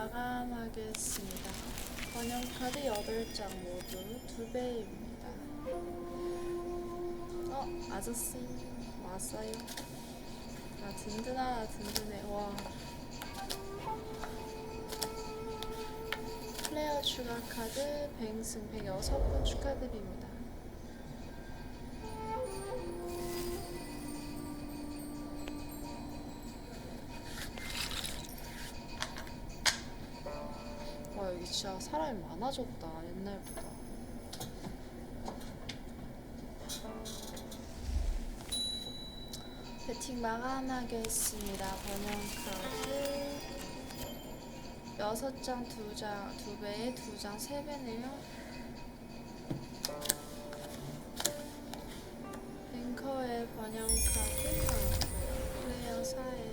마감하겠습니다. 번영 카드 8장 모두 2배입니다. 어? 아저씨 왔어요. 아 든든하다 든든해. 와. 플레어 추가 카드 100승 106분 축하드립니다. 진짜 사람이 많아졌다 옛날보다. 배팅 마감하겠습니다 번영 카드 여섯 장두장두 배에 두장세 배네요. 뱅커의 번영 카드 플레이어 4에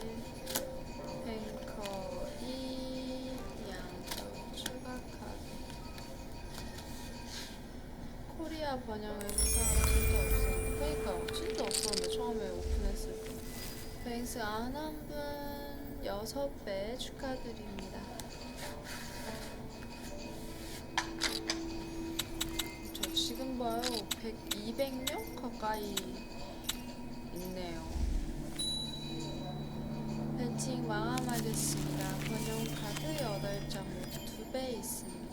코리아 번영은 사람 진짜 없어. 그러니까 진짜 없었는데 처음에 오픈했을 때. 뱅스 안한분 6배 축하드립니다. 저 지금 봐요. 100, 200명 가까이 있네요. 배팅 마감하겠습니다. 번영 카드 8장 모두 2배 있습니다.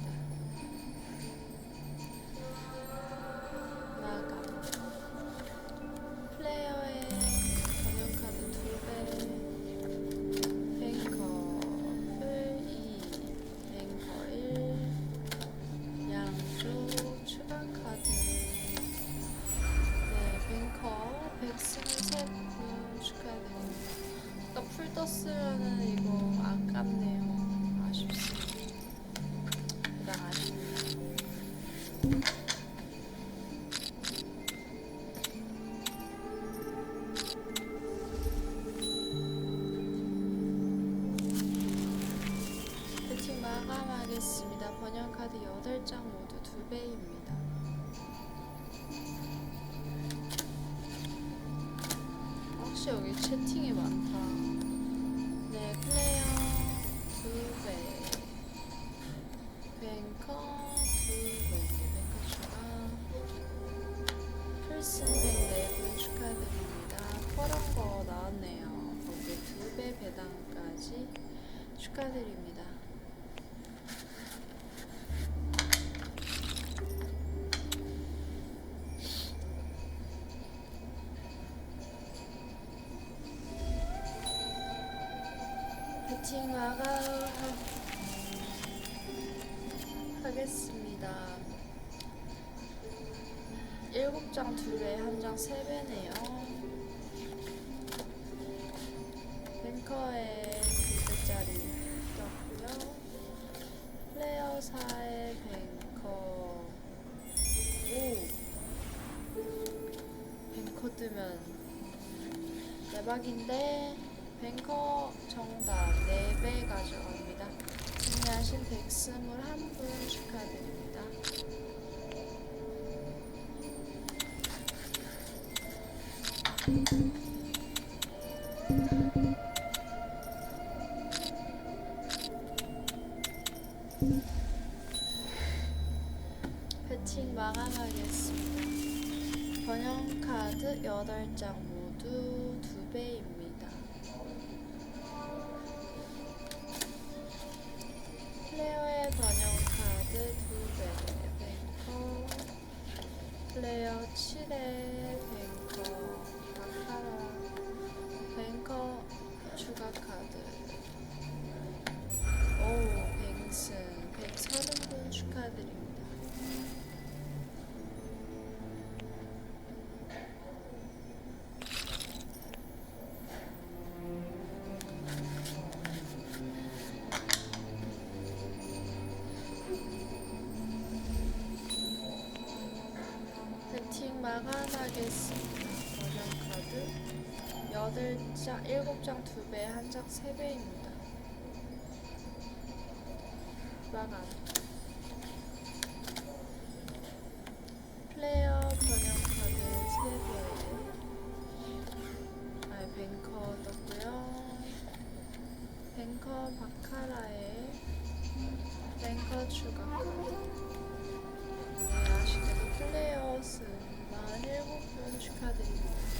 풀 떴으면은 이거 아깝네요. 아쉽습니다. 그냥 아쉽네요. 배팅 마감하겠습니다. 번역 카드 8장 모두 2배입니다. 확실히 여기 채팅이 많다. 축하드립니다. 배팅 마감하겠습니다. 일곱 장 두 배, 한 장 세 배네요. 뱅커에 두 배짜리 대박인데 뱅커 정답 4배 가져갑니다. 승리하신 121분 축하드립니다. 배팅 마감하겠습니다. 번영 카드 8장 모두 2배입니다. 마감하겠습니다. 번영 카드 8장, 7장 2배, 한장 3배입니다. 마감. 플레이어 번영 카드 3배. 아, 뱅커 떴고요. 뱅커 바카라의 뱅커 추가 카드. 네, 아쉽게도 플레이어 수 Şu kadarıyla.